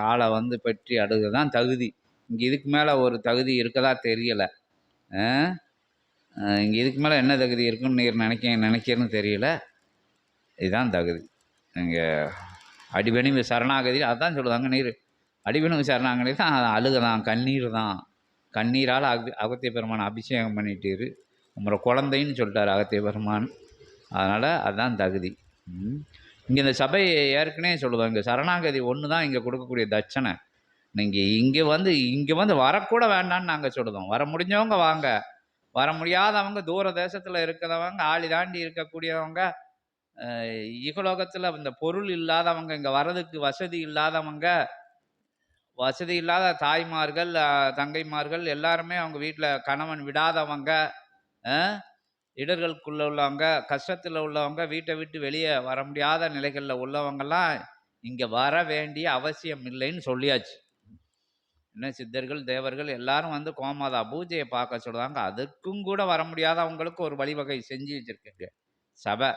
காலை வந்து பற்றி அடுகிறது தான் தகுதி. இங்கே இதுக்கு மேலே ஒரு தகுதி இருக்கதா தெரியலை. இங்கே இதுக்கு மேலே என்ன தகுதி இருக்குன்னு நீர் நினைக்க நினைக்கிறன்னு தெரியல. இதுதான் தகுதி. இங்கே அடிபணிவு சரணாகதி அதான் சொல்லுவாங்க நீர். அடிபணிவு சரணாகதி தான் அழுக தான் கண்ணீர் தான் கண்ணீரால் அக அகத்திய பெருமான் அபிஷேகம் பண்ணிட்டீரு. உங்களை குழந்தைன்னு சொல்லிட்டார் அகத்திய பெருமான். அதனால் அதுதான் தகுதி. ம். இங்கே இந்த சபை ஏற்கனவே சொல்லுவாங்க சரணாகதி ஒன்று தான் இங்கே கொடுக்கக்கூடிய தட்சணை. நீங்கள் இங்கே வந்து இங்கே வந்து வரக்கூட வேண்டாம்னு நாங்கள் சொல்லுதோம். வர முடிஞ்சவங்க வாங்க. வர முடியாதவங்க தூர தேசத்தில் இருக்கிறவங்க ஆளி தாண்டி இருக்கக்கூடியவங்க இகலோகத்தில் இந்த பொருள் இல்லாதவங்க இங்கே வர்றதுக்கு வசதி இல்லாதவங்க வசதி இல்லாத தாய்மார்கள் தங்கைமார்கள் எல்லாருமே அவங்க வீட்டில் கணவன் விடாதவங்க இடர்களுக்குள்ள உள்ளவங்க கஷ்டத்தில் உள்ளவங்க வீட்டை விட்டு வெளியே வர முடியாத நிலைகளில் உள்ளவங்கெல்லாம் இங்கே வர வேண்டிய அவசியம் இல்லைன்னு சொல்லியாச்சு. என்ன சித்தர்கள் தேவர்கள் எல்லாரும் வந்து கோமாதா பூஜையை பார்க்க சொல்லுவாங்க அதுக்கும் கூட வர முடியாதவங்களுக்கு ஒரு வழிவகை செஞ்சு வச்சிருக்கேங்க. சபை.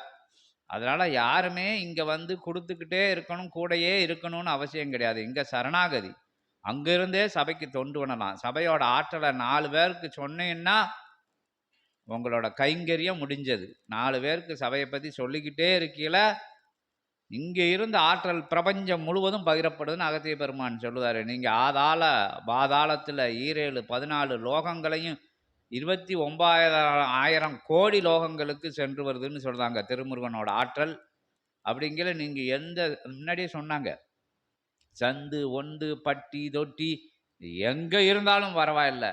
அதனால் யாருமே இங்கே வந்து கொடுத்துக்கிட்டே இருக்கணும் கூடயே இருக்கணும்னு அவசியம் கிடையாது. இங்கே சரணாகதி. அங்கிருந்தே சபைக்கு தொண்டு பண்ணலாம். சபையோட ஆற்றலை நாலு பேருக்கு சொன்னீங்கன்னா உங்களோட கைங்கரியம் முடிஞ்சது. நாலு பேருக்கு சபையை பற்றி சொல்லிக்கிட்டே இருக்கீல இங்கே இருந்து ஆற்றல் பிரபஞ்சம் முழுவதும் பகிரப்படுதுன்னு அகத்திய பெருமான் சொல்லுவார். நீங்கள் ஆதாள பாதாளத்தில் ஈரேழு பதினாலு லோகங்களையும் இருபத்தி ஒம்பாயிரம் ஆயிரம் கோடி லோகங்களுக்கு சென்று வருதுன்னு சொல்கிறாங்க திருமுருகனோட ஆற்றல். அப்படிங்கிற நீங்கள் எந்த முன்னாடியே சொன்னாங்க. சந்து ஒந்து பட்டி தொட்டி எங்கே இருந்தாலும் பரவாயில்லை.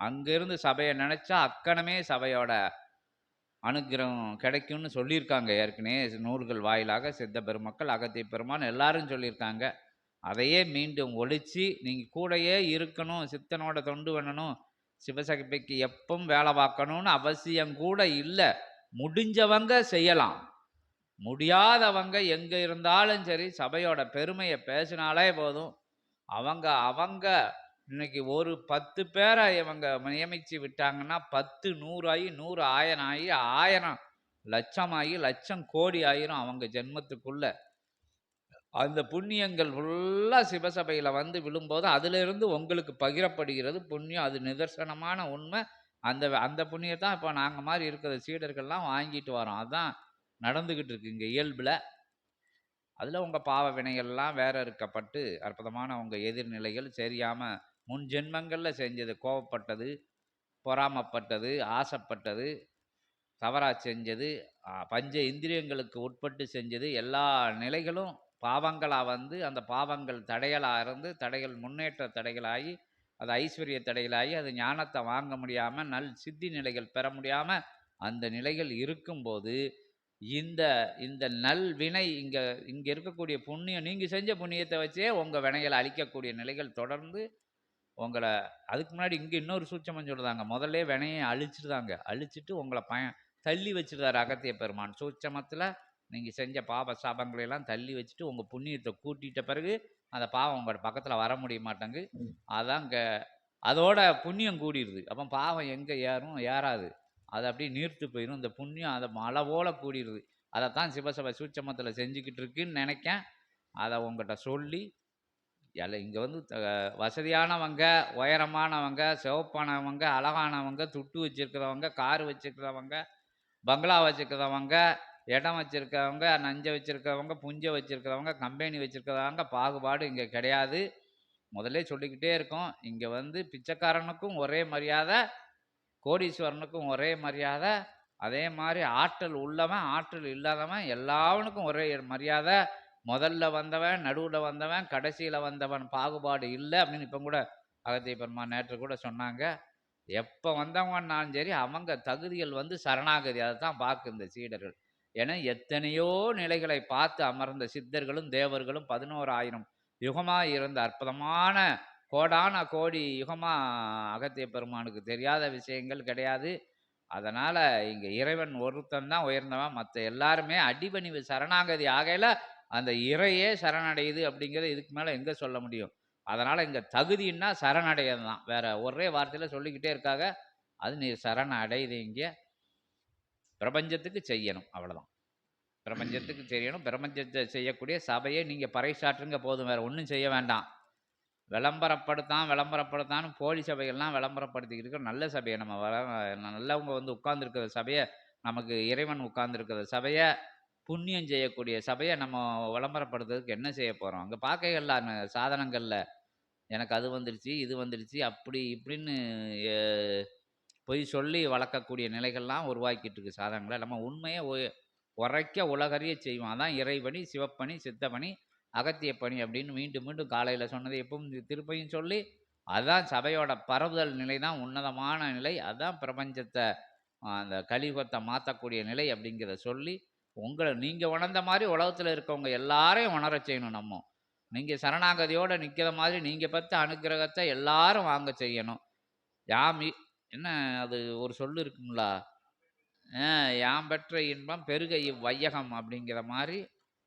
அங்கேருந்து சபையை நினச்சா அக்கணமே சபையோட அனுக்கிரகம் கிடைக்கும்னு சொல்லியிருக்காங்க. ஏற்கனவே நூல்கள் வாயிலாக சித்த பெருமக்கள் அகத்திய பெருமான் எல்லாரும் சொல்லியிருக்காங்க. அதையே மீண்டும் ஒழிச்சு நீங்கள் கூடயே இருக்கணும் சித்தனோட தொண்டு பண்ணணும் சிவசக்திக்கு எப்பவும் வேலை பார்க்கணும்னு அவசியம் கூட இல்லை. முடிஞ்சவங்க செய்யலாம். முடியாதவங்க எங்கே இருந்தாலும் சரி சபையோட பெருமையை பேசினாலே போதும். அவங்க அவங்க இன்னைக்கு ஒரு பத்து பேரை இவங்க நியமித்து விட்டாங்கன்னா பத்து நூறாகி நூறு ஆயிரம் ஆகி ஆயிரம் லட்சமாகி லட்சம் கோடி ஆயிரும் அவங்க ஜென்மத்துக்குள்ள. அந்த புண்ணியங்கள் ஃபுல்லாக சிவசபையில் வந்து விழும்போது அதிலிருந்து உங்களுக்கு பகிரப்படுகிறது புண்ணியம். அது நிதர்சனமான உண்மை. அந்த அந்த புண்ணியத்தை தான் இப்போ நாங்கள் மாதிரி இருக்கிற சீடர்கள்லாம் வாங்கிட்டு வரோம். அதுதான் நடந்துக்கிட்டு இருக்கு இங்கே இயல்பில். அதில் உங்கள் பாவ வினைகள்லாம் வேற இருக்கப்பட்டு அற்புதமான உங்கள் எதிர்நிலைகள் சரியாமல் முன் ஜென்மங்களில் செஞ்சது. கோவப்பட்டது பொறாமப்பட்டது ஆசைப்பட்டது தவறாக செஞ்சது பஞ்ச இந்திரியங்களுக்கு உட்பட்டு செஞ்சது. எல்லா நிலைகளும் பாவங்களாக வந்து அந்த பாவங்கள் தடைகளாக இருந்து தடைகள் முன்னேற்ற தடைகளாகி அது ஐஸ்வர்ய தடைகளாகி அது ஞானத்தை வாங்க முடியாமல் நல் சித்தி நிலைகள் பெற முடியாமல் அந்த நிலைகள் இருக்கும்போது இந்த இந்த நல் வினை இங்கே இங்கே இருக்கக்கூடிய புண்ணியம் நீங்கள் செஞ்ச புண்ணியத்தை வச்சே உங்கள் வினைகளை அழிக்கக்கூடிய நிலைகள் தொடர்ந்து உங்களை அதுக்கு முன்னாடி இங்கே இன்னொரு சூட்சமம் சொல்லுதாங்க. முதல்ல வினையை அழிச்சிடுதாங்க அழிச்சிட்டு உங்களை பய தள்ளி வச்சிருந்தாரு அகத்திய பெருமான். சூட்சமத்தில் நீங்கள் செஞ்ச பாப சாபங்களை எல்லாம் தள்ளி வச்சுட்டு உங்கள் புண்ணியத்தை கூட்டிட்ட பிறகு அந்த பாவம் உங்களோட பக்கத்தில் வர முடிய மாட்டேங்கு. அதான் இங்கே அதோட புண்ணியம் கூடிடுது அப்போ பாவம் எங்கே ஏறும்? ஏறாது. அது அப்படியே நீர்த்து போயிடும் இந்த புண்ணியம் அதை மழை போல கூடிடுது அதைத்தான் சிவசபை சூட்சமத்தில் செஞ்சுக்கிட்டு இருக்குன்னு நினைக்கேன். அதை உங்கள்கிட்ட சொல்லி எல்லாம் இங்கே வந்து வசதியானவங்க உயரமானவங்க சிவப்பானவங்க அழகானவங்க துட்டு வச்சுருக்கிறவங்க கார் வச்சுருக்கிறவங்க பங்களா வச்சுருக்கிறவங்க இடம் வச்சுருக்கிறவங்க நஞ்சை வச்சுருக்கிறவங்க புஞ்சை வச்சுருக்கிறவங்க கம்பெனி வச்சுருக்கிறவங்க பாகுபாடு இங்கே கிடையாது. முதல்ல சொல்லிக்கிட்டே இருக்கோம். இங்கே வந்து பிச்சைக்காரனுக்கும் ஒரே மரியாதை கோடீஸ்வரனுக்கும் ஒரே மரியாதை. அதே மாதிரி ஆற்றல் உள்ளவன் ஆற்றல் இல்லாதவன் எல்லாவனுக்கும் ஒரே மரியாதை. முதல்ல வந்தவன் நடுவில் வந்தவன் கடைசியில் வந்தவன் பாகுபாடு இல்லை அப்படின்னு இப்போ கூட அகத்திய பெருமா நேற்று கூட சொன்னாங்க. எப்போ வந்தவங்கன்னாலும் சரி அவங்க தகுதிகள் வந்து சரணாகதி. அதை தான் பார்க்கு இந்த சீடர்கள். ஏன்னா எத்தனையோ நிலைகளை பார்த்து அமர்ந்த சித்தர்களும் தேவர்களும் பதினோரு ஆயிரம் யுகமாக இருந்த அற்புதமான கோடான கோடி யுகமாக அகத்திய பெருமானுக்கு தெரியாத விஷயங்கள் கிடையாது. அதனால் இங்கே இறைவன் ஒருத்தன் தான் உயர்ந்தவன். மற்ற எல்லாருமே அடிபணிவு சரணாகதி ஆகையில் அந்த இறையே சரணடையுது அப்படிங்கிறத இதுக்கு மேலே எங்கே சொல்ல முடியும்? அதனால் இங்கே தகுதின்னா சரணடையது தான் வேற ஒரே வார்த்தையில் சொல்லிக்கிட்டே இருக்காங்க. அது நீ சரண அடையுது இங்கே பிரபஞ்சத்துக்கு செய்யணும். அவ்வளோதான் பிரபஞ்சத்துக்கு செய்யணும். பிரபஞ்சத்தை செய்யக்கூடிய சபையை நீங்கள் பறைசாற்றுங்க போதும். வேறு ஒன்றும் செய்ய வேண்டாம். விளம்பரப்படுத்தான் விளம்பரப்படுத்தான்னு போலி சபைகள்லாம் விளம்பரப்படுத்திக்கிட்டு நல்ல சபையை நம்ம வர நல்லவங்க வந்து உட்கார்ந்துருக்கிற சபையை நமக்கு இறைவன் உட்கார்ந்துருக்கிற சபையை புண்ணியம் செய்யக்கூடிய சபையை நம்ம விளம்பரப்படுத்துறதுக்கு என்ன செய்ய போகிறோம் அங்கே பார்க்கைகள்ல சாதனங்களில் எனக்கு அது வந்துடுச்சு இது வந்துடுச்சு அப்படி இப்படின்னு பொய் சொல்லி வளர்க்கக்கூடிய நிலைகள்லாம் உருவாக்கிட்டு இருக்கு சாதனங்களை. நம்ம உண்மையை உரைக்க உலகறிய செய்வோம். அதான் இறைபணி சிவப்பணி சித்தப்பணி அகத்திய பணி அப்படின்னு மீண்டும் மீண்டும் காலையில் சொன்னதை எப்பவும் திருப்பையும் சொல்லி அதான் சபையோட பரவுதல் நிலை தான் உன்னதமான நிலை அதுதான் பிரபஞ்சத்தை அந்த கலியுகத்தை மாற்றக்கூடிய நிலை அப்படிங்கிறத சொல்லி உங்களை நீங்கள் உணர்ந்த மாதிரி உலகத்தில் இருக்கவங்க எல்லாரையும் உணரச் செய்யணும் நம்ம. நீங்கள் சரணாகதியோட நிற்கிற மாதிரி நீங்கள் பெற்ற அனுக்கிரகத்தை எல்லாரும் வாங்க செய்யணும். யாம் என்ன அது ஒரு சொல்லு இருக்குங்களா யாம் பெற்ற இன்பம் பெருக இவ்வையகம் அப்படிங்கிற மாதிரி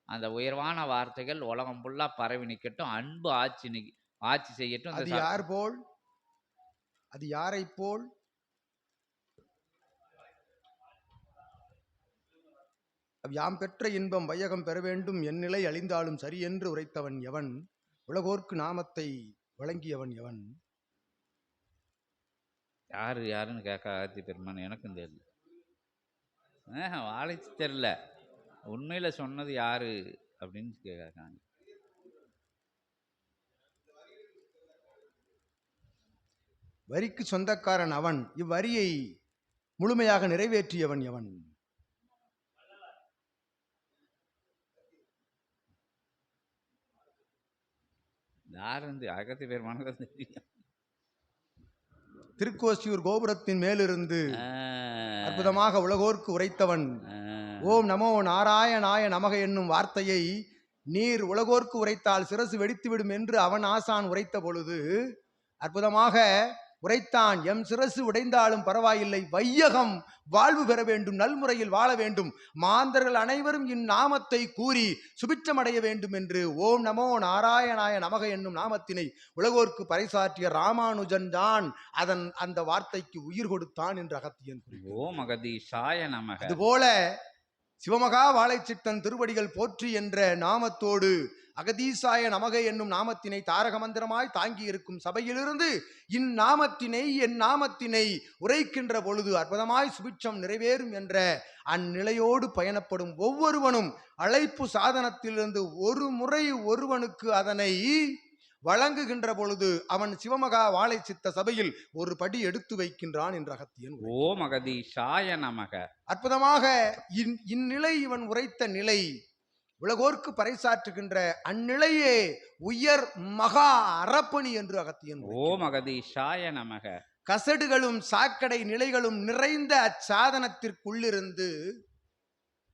அந்த உயர்வான வார்த்தைகள் உலகம் ஃபுல்லாக பரவி நிற்கட்டும் அன்பு ஆட்சி ஆட்சி செய்யட்டும். அது யார் போல்? அது யாரை போல்? யாம் பெற்ற இன்பம் வையகம் பெற வேண்டும் என் நிலை அழிந்தாலும் சரி என்று உரைத்தவன் எவன்? உலகோர்க்கு நாமத்தை வழங்கியவன் எவன்? யாரு யாருன்னு கேட்க ஆர்த்தி பெருமான் எனக்கும் தெரியல. ஆஹ், வாழைச்சு தெரில உண்மையில் சொன்னது யாரு அப்படின்னு கேட்காங்க வரிக்கு சொந்தக்காரன் அவன். இவ்வரியை முழுமையாக நிறைவேற்றியவன் எவன்? யாருந்து அகத்தி பெருமானுக்கு தெரியும்? திருக்கோசியூர் கோபுரத்தின் மேலிருந்து அற்புதமாக உலகோர்க்கு உரைத்தவன். ஓம் நமோ நாராயணாய நமக என்னும் வார்த்தையை நீர் உலகோர்க்கு உரைத்தால் சிரசு வெடித்துவிடும் என்று அவன் ஆசான் உரைத்த பொழுது அற்புதமாக உரைத்தான் எம் சிரசு உடைந்தாலும் பரவாயில்லை. வையகம் வாழ்வு பெற வேண்டும் நல்முறையில் வாழ வேண்டும். மாந்தர்கள் அனைவரும் இந்நாமத்தை கூறி சுபிட்சமடைய வேண்டும் என்று ஓம் நமோ நாராயணாய நமக என்னும் நாமத்தினை உலகோர்க்கு பறைசாற்றிய ராமானுஜன் தான் அதன் அந்த வார்த்தைக்கு உயிர் கொடுத்தான் என்று அகத்தியன் குறிப்பிட்டார். ஓ மகதீஷாய நமக. அதுபோல சிவமகா வாழைச்சித்தன் திருவடிகள் போற்றி என்ற நாமத்தோடு அகதீசாய நமக என்னும் நாமத்தினை தாரக மந்திரமாய் தாங்கி இருக்கும் சபையிலிருந்து இந்நாமத்தினை என் நாமத்தினை உரைக்கின்ற பொழுது அற்புதமாய் சுபிட்சம் நிறைவேறும் என்ற அந்நிலையோடு பயணப்படும் ஒவ்வொருவனும் அழைப்பு சாதனத்திலிருந்து ஒரு முறை ஒருவனுக்கு அதனை வழங்குகின்ற பொழுது அவன் சிவமகா வாழை சித்த சபையில் ஒரு படி எடுத்து வைக்கின்றான் என்ற அகத்தியன். ஓ மகதீஷாய நமக. அற்புதமாக இந் இந்நிலை இவன் உரைத்த நிலை உலகோர்க்கு பறைசாற்றுகின்ற அந்நிலையே உயர் மகா அறப்பணி என்று அகத்தியன் ஓ மகதீஷாய நமக. கசடுகளும் சாக்கடை நிலைகளும் நிறைந்த அச்சாதனத்திற்குள்ளிருந்து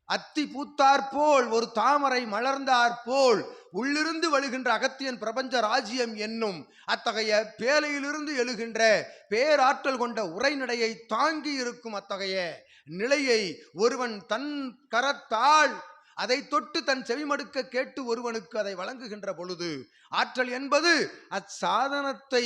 அத்தி பூத்தாற்போல் ஒரு தாமரை மலர்ந்தாற்போல் உள்ளிருந்து வழுகின்ற அகத்தியன் பிரபஞ்ச ராஜ்யம் என்னும் அத்தகைய பேலையிலிருந்து எழுகின்ற பேராற்றல் கொண்ட உரைநடையை தாங்கி இருக்கும் அத்தகைய நிலையை ஒருவன் தன் கரத்தால் அதை தொட்டு தன் செவிமடுக்க கேட்டு ஒருவனுக்கு அதை வழங்குகின்ற பொழுது ஆற்றல் என்பது அச்சாதனத்தை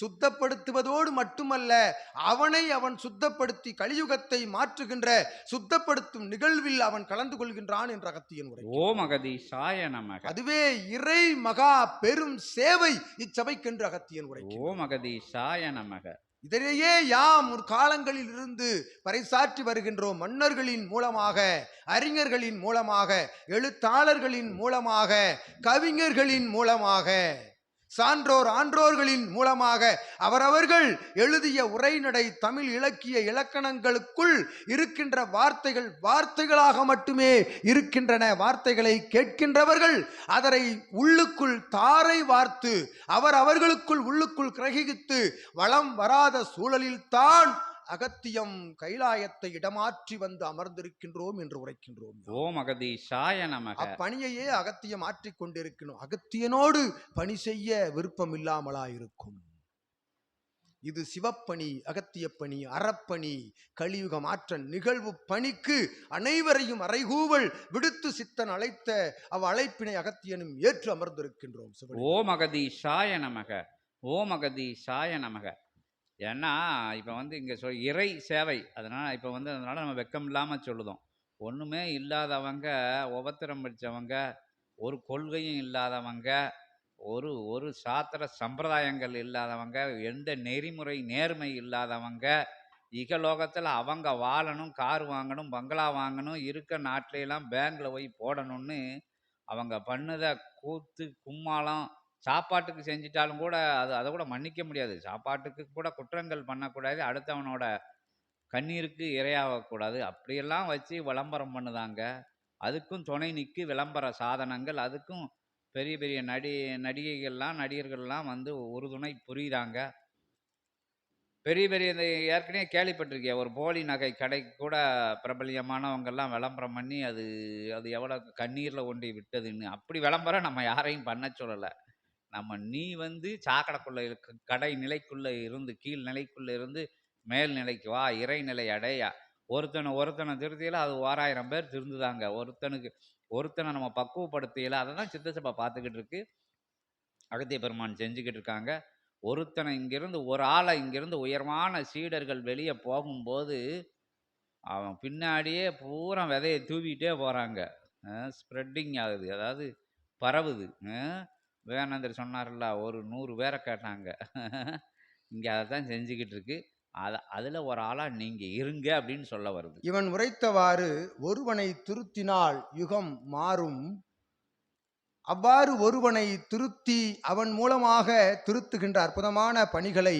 சுத்தப்படுத்துவதோடு மட்டுமல்ல அவனை அவன் சுத்தப்படுத்தி கலியுகத்தை மாற்றுகின்ற சுத்தப்படுத்தும் நிகழ்வில் அவன் கலந்து கொள்கின்றான் என்ற அகத்தியன் உரை ஓ மகதீஷாய நமக. அதுவே இறை மகா பெரும் சேவை இச்சபைக்கென்று அகத்தியன் உரை ஓ மகதீஷாய நமக. இதனையே யாம் ஒரு காலங்களில் இருந்து பறைசாற்றி வருகின்றோம் மன்னர்களின் மூலமாக அறிஞர்களின் மூலமாக எழுத்தாளர்களின் மூலமாக கவிஞர்களின் மூலமாக. சான்றோர் ஆன்றோர்களின் மூலமாக அவரவர்கள் எழுதிய உரைநடை தமிழ் இலக்கிய இலக்கணங்களுக்குள் இருக்கின்ற வார்த்தைகள் வார்த்தைகளாக மட்டுமே இருக்கின்றன. வார்த்தைகளை கேட்கின்றவர்கள் அதனை உள்ளுக்குள் தாரை வார்த்து அவர் அவர்களுக்குள் உள்ளுக்குள் கிரகித்து வளம் வராத சூழலில்தான் அகத்தியம் கைலாயத்தை இடமாற்றி வந்து அமர்ந்திருக்கின்றோம் என்று உரைக்கின்றோம். ஓ மகதீஷாய நமக. அப்பணியையே அகத்தியம் ஆற்றிக் கொண்டிருக்கணும். அகத்தியனோடு பணி செய்ய விருப்பம் இல்லாமலா இருக்கும் இது சிவப்பணி அகத்திய பணி அறப்பணி கலியுக மாற்ற நிகழ்வு பணிக்கு அனைவரையும் அறைகூவல் விடுத்து சித்தன் அழைத்த அவ் அழைப்பினை அகத்தியனும் ஏற்று அமர்ந்திருக்கின்றோம். சிவனே. ஓ மகதீஷாய நமக. ஓ மகதீஷாய நமக. ஏன்னா இப்போ வந்து இங்கே சொல் இறை சேவை. அதனால் இப்போ வந்து அதனால் நம்ம வெக்கம் இல்லாமல் சொல்லுதோம். ஒன்றுமே இல்லாதவங்க உபத்திரம் படித்தவங்க ஒரு கொள்கையும் இல்லாதவங்க ஒரு ஒரு சாத்திர சம்பிரதாயங்கள் இல்லாதவங்க எந்த நெறிமுறை நேர்மை இல்லாதவங்க இகலோகத்தில் அவங்க வாழணும் கார் வாங்கணும் பங்களா வாங்கணும் இருக்க நாட்டிலெல்லாம் பேங்க்கில் போய் போடணும்னு அவங்க பண்ணுத கூத்து கும்மாளம் சாப்பாட்டுக்கு செஞ்சிட்டாலும் கூட அது அதை கூட மன்னிக்க முடியாது. சாப்பாட்டுக்கு கூட குற்றங்கள் பண்ணக்கூடாது. அடுத்தவனோட கண்ணீருக்கு இரையாகக்கூடாது. அப்படியெல்லாம் வச்சு விளம்பரம் பண்ணுதாங்க. அதுக்கும் துணை நிற்கி விளம்பர சாதனங்கள். அதுக்கும் பெரிய பெரிய நடி நடிகைகள்லாம் நடிகர்கள்லாம் வந்து உறுதுணை புரியுறாங்க பெரிய பெரிய இந்த ஏற்கனவே கேள்விப்பட்டிருக்கிய? ஒரு போலி நகை கடைக்கு கூட பிரபலியமானவங்கெல்லாம் விளம்பரம் பண்ணி அது அது எவ்வளோ கண்ணீரில் கொண்டு விட்டதுன்னு. அப்படி விளம்பரம் நம்ம யாரையும் பண்ண சொல்லலை. நம்ம நீ வந்து சாக்கடைக்குள்ளே இருக்க கடை நிலைக்குள்ளே இருந்து கீழ் நிலைக்குள்ளே இருந்து மேல் நிலைக்கு வா இறைநிலை அடைய. ஒருத்தனை ஒருத்தனை திருத்தியில் அது ஓராயிரம் பேர் திருந்துதாங்க. ஒருத்தனுக்கு ஒருத்தனை நம்ம பக்குவப்படுத்தியல அதை தான் சித்தசபா பார்த்துக்கிட்டு இருக்கு அகத்திய பெருமான் செஞ்சுக்கிட்டு இருக்காங்க ஒருத்தனை இங்கிருந்து ஒரு ஆளை இங்கிருந்து உயர்வான சீடர்கள் வெளியே போகும்போது அவன் பின்னாடியே பூரா விதையை தூவிட்டே போகிறாங்க ஸ்ப்ரெட்டிங் ஆகுது. அதாவது பரவுது. விவேகானந்தர் சொன்னார்ல ஒரு நூறு பேரை கேட்டாங்க. இங்கே அதை தான் செஞ்சுக்கிட்டு இருக்கு அதை அதில் ஒரு ஆளாக நீங்கள் இருங்க அப்படின்னு சொல்ல வருது. இவன் உரைத்தவாறு ஒருவனை திருத்தினால் யுகம் மாறும். அவ்வாறு ஒருவனை திருத்தி அவன் மூலமாக திருத்துகின்ற அற்புதமான பணிகளை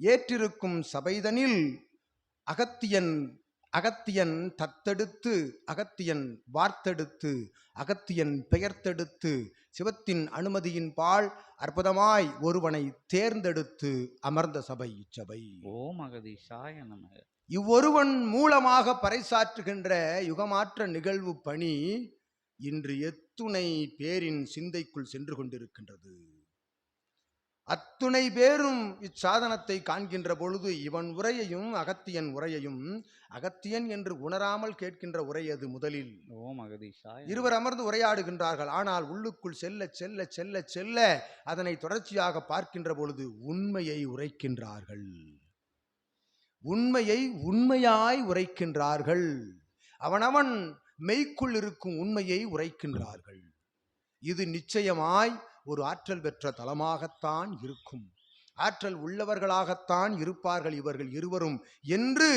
ஏற்றிருக்கும் சபைதனில் அகத்தியன் அகத்தியன் தத்தெடுத்து அகத்தியன் வார்த்தெடுத்து அகத்தியன் பெயர்த்தெடுத்து சிவத்தின் அனுமதியின் பால் அற்புதமாய் ஒருவனை தேர்ந்தெடுத்து அமர்ந்த சபை இச்சபை. ஓம் அகதீஷாய நமக. இவ்வொருவன் மூலமாக பறைசாற்றுகின்ற யுகமாற்ற நிகழ்வு பணி இன்று எத்துணை பேரின் சிந்தைக்குள் சென்று கொண்டிருக்கின்றது. அத்துணை பேரும் இச்சாதனத்தை காண்கின்ற பொழுது இவன் உரையையும் அகத்தியன் உரையையும் அகத்தியன் என்று உணராமல் கேட்கின்ற உரை அது முதலில். ஓம் இருவர் அமர்ந்து உரையாடுகின்றார்கள். ஆனால் உள்ளுக்குள் செல்ல செல்ல செல்ல செல்ல அதனை தொடர்ச்சியாக பார்க்கின்ற பொழுது உண்மையை உரைக்கின்றார்கள். உண்மையை உண்மையாய் உரைக்கின்றார்கள். அவனவன் மெய்க்குள் இருக்கும் உண்மையை உரைக்கின்றார்கள். இது நிச்சயமாய் ஒரு ஆற்றல் பெற்ற தலமாகத்தான் இருக்கும். ஆற்றல் உள்ளவர்களாகத்தான் இருப்பார்கள் இவர்கள் இருவரும் என்று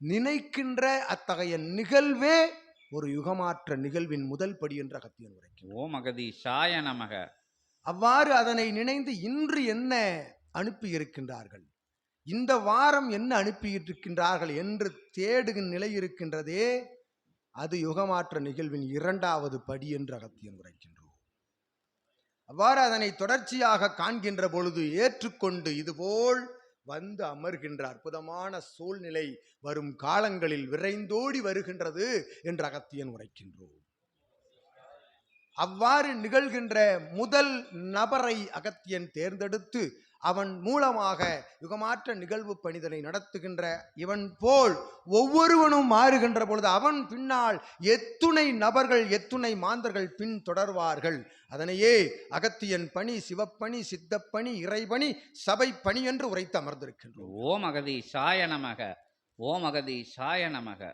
நினைக்கின்ற அத்தகைய நிகழ்வே ஒரு யுகமாற்ற நிகழ்வின் முதல் படி என்ற அகத்தியன் உரைக்கிறார். ஓம் அகதீஷாய நமக. அவ்வாறு அதனை நினைந்து இன்று என்ன அனுப்பி இருக்கின்றார்கள் இந்த வாரம் என்ன அனுப்பியிருக்கின்றார்கள் என்று தேடுகின்ற நிலை இருக்கின்றதே அது யுகமாற்ற நிகழ்வின் இரண்டாவது படி என்று அகத்தியன் உரைக்கின்றோம் அவ்வாறு அதனை தொடர்ச்சியாக காண்கின்ற பொழுது ஏற்றுக்கொண்டு இதுபோல் வந்து அமர்கின்ற அற்புதமான சூழ்நிலை வரும் காலங்களில் விரைந்தோடி வருகின்றது என்று அகத்தியன் உரைக்கின்றோம். அவ்வாறு நிகழ்கின்ற முதல் நபரை அகத்தியன் தேர்ந்தெடுத்து அவன் மூலமாக யுகமாற்ற நிகழ்வு பணிதனை நடத்துகின்ற இவன் போல் ஒவ்வொருவனும் மாறுகின்ற பொழுது அவன் பின்னால் எத்துணை நபர்கள் எத்துணை மாந்தர்கள் பின் தொடர்வார்கள். அதனையே அகத்தியன் பணி சிவப்பணி சித்தப்பணி இறைபணி சபை பணி என்று உரைத்து அமர்ந்திருக்கின்றோம். ஓம் அகதீஷாய நமக ஓம் அகதீஷாய நமக.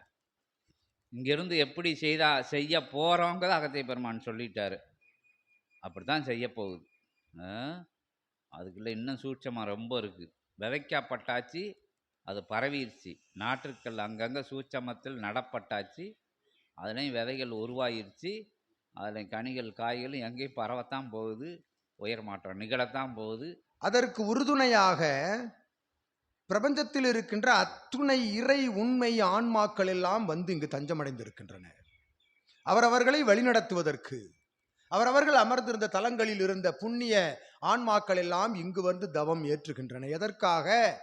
இங்கிருந்து எப்படி செய்தா செய்ய போகிறோங்கிறத அகத்திய பெருமான் சொல்லிட்டாரு. அப்படித்தான் செய்ய போகுது. ஆ? அதுக்குள்ளே இன்னும் சூட்சமாக ரொம்ப இருக்குது விதைக்கப்பட்டாச்சு அது பரவிடுச்சு நாற்றுக்கள் அங்கங்கே சூட்சமத்தில் நடப்பட்டாச்சு. அதுலேயும் விதைகள் உருவாயிருச்சு. அதில் கனிகள் காய்களும் எங்கேயும் பரவத்தான் போகுது. உயர் மாற்றம் நிகழத்தான் போகுது. அதற்கு உறுதுணையாக பிரபஞ்சத்தில் இருக்கின்ற அத்துணை இறை உண்மை ஆன்மாக்கள் எல்லாம் வந்து இங்கு தஞ்சமடைந்திருக்கின்றன. அவரவர்களை வழிநடத்துவதற்கு அவரவர்கள் அமர்ந்திருந்த தலங்களில் இருந்த புண்ணிய ஆன்மாக்கள் எல்லாம் இங்கு வந்து தவம் ஏற்றுகின்றன. எதற்காக?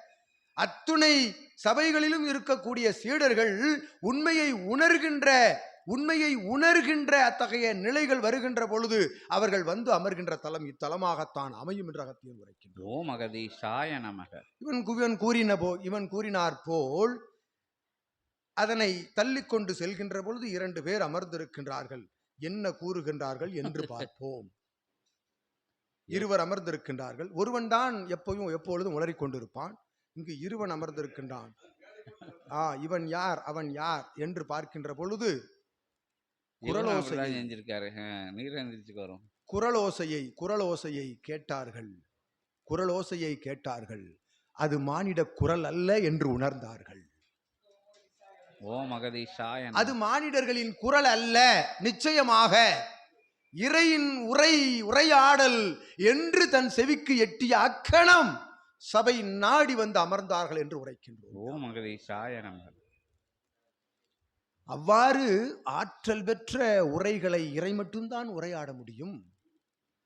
அத்துணை சபைகளிலும் இருக்கக்கூடிய சீடர்கள் உண்மையை உணர்கின்ற உண்மையை உணர்கின்ற அத்தகைய நிலைகள் வருகின்ற பொழுது அவர்கள் வந்து அமர்கின்ற தலம் இத்தலமாகத்தான் அமையும் என்ற அகத்தியம் உரைக்கின்றோம் அகதீஷாய நமக. இவன் இவன் கூறின போ இவன் கூறினார் போல் அதனை தள்ளிக்கொண்டு செல்கின்ற பொழுது இரண்டு பேர் அமர்ந்திருக்கின்றார்கள். என்ன கூறுகின்றார்கள் என்று பார்ப்போம். இருவர் அமர்ந்திருக்கின்றார்கள். ஒருவன் தான் எப்பவும் எப்பொழுதும் உளறிக் கொண்டிருப்பான் இங்கு இருவன் அமர்ந்திருக்கின்றான். ஆ இவன் யார்? அவன் யார்? என்று பார்க்கின்ற பொழுது செஞ்சிருக்காரு ஆ, நீர் எந்திரிச்சுக்கு வரும் குரலோசையை குரலோசையை கேட்டார்கள். குரலோசையை கேட்டார்கள். அது மானிட குரல் அல்ல என்று உணர்ந்தார்கள். ஓம் அகதீஷாய அது மானிடர்களின் குரல் அல்ல. நிச்சயமாக இறையின் உரை உரையாடல் என்று தன் செவிக்கு எட்டிய அக்கணம் சபை நாடி வந்து அமர்ந்தார்கள் என்று உரைக்கின்றோம். அவ்வாறு ஆற்றல் பெற்ற உரைகளை இறை மட்டும்தான் உரையாட முடியும்.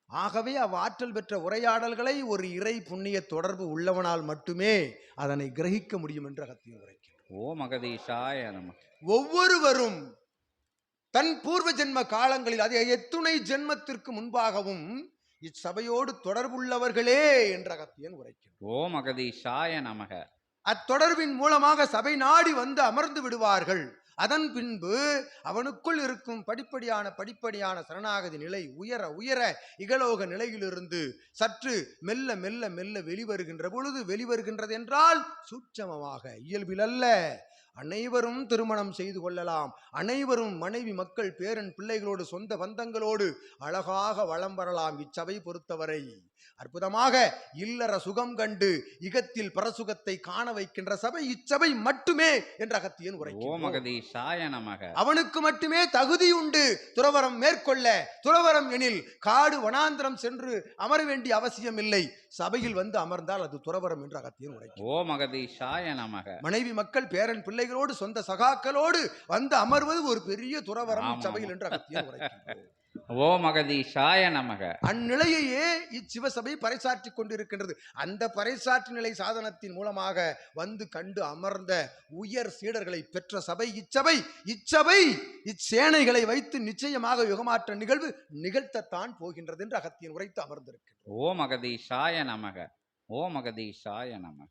ஆகவே அவ்வாற்றல் பெற்ற உரையாடல்களை ஒரு இறை புண்ணிய தொடர்பு உள்ளவனால் மட்டுமே அதனை கிரகிக்க முடியும் என்று அகத்தியம் உரைக்கின்றோம். ஓம் அகதீஷாய நமக. ஒவ்வொருவரும் தன் பூர்வ ஜென்ம காலங்களில் அது எத்துணை ஜென்மத்திற்கு முன்பாகவும் இச்சபையோடு தொடர்புள்ளவர்களே என்ற அகத்தியன் உரைக்கின்றோம் ஓம் அகதீஷாய நமக. அத்தொடர்பின் மூலமாக சபை நாடி வந்து அமர்ந்து விடுவார்கள். அதன் பின்பு அவனுக்குள் இருக்கும் படிப்படியான படிப்படியான சரணாகதி நிலை உயர உயர இகலோக நிலையிலிருந்து சற்று மெல்ல மெல்ல மெல்ல வெளிவருகின்ற பொழுது வெளிவருகின்றது என்றால் சூட்சமமாக இயல்பில் அல்ல. அனைவரும் திருமணம் செய்து கொள்ளலாம். அனைவரும் மனைவி மக்கள் பேரன் பிள்ளைகளோடு சொந்த பந்தங்களோடு அழகாக வளம் வரலாம் இச்சபை பொறுத்தவரை. அற்புதமாக இல்லற சுகம் கண்டு இகத்தில் பரசுகத்தை காண வைக்கின்ற சபை இச்சபை மட்டுமே என்ற அகத்தியன் நமக. அவனுக்கு மட்டுமே தகுதி உண்டு. துறவரம் மேற்கொள்ள துறவரம் எனில் காடு வனாந்திரம் சென்று அமர வேண்டிய அவசியம் இல்லை. சபையில் வந்து அமர்ந்தால் அது துறவரம் என்று அகத்தியன் உரைக்கும் ஓம் அகதீஷாய நமக. மனைவி மக்கள் பேரன் பிள்ளைகளோடு சொந்த சகாக்களோடு வந்து அமர்வது ஒரு பெரிய துறவரம். சபையில் என்று அகத்தியன் உரைக்கின்றோம் அகதீஷாய நமக. அந்நிலையையே இச்சிவசபை பறைசாற்றி கொண்டிருக்கின்றது. அந்த பறைசாற்று நிலை சாதனத்தின் மூலமாக வந்து கண்டு அமர்ந்த உயர் சீடர்களை பெற்ற சபை இச்சபை இச்சபை இச்சேனைகளை வைத்து நிச்சயமாக யுகமாற்ற நிகழ்வு நிகழ்த்தத்தான் போகின்றது என்று அகத்தியன் உரைத்து அமர்ந்திருக்கின்றது ஓம் அகதீஷாய நமக. ஓம் அகதீஷாய நமக.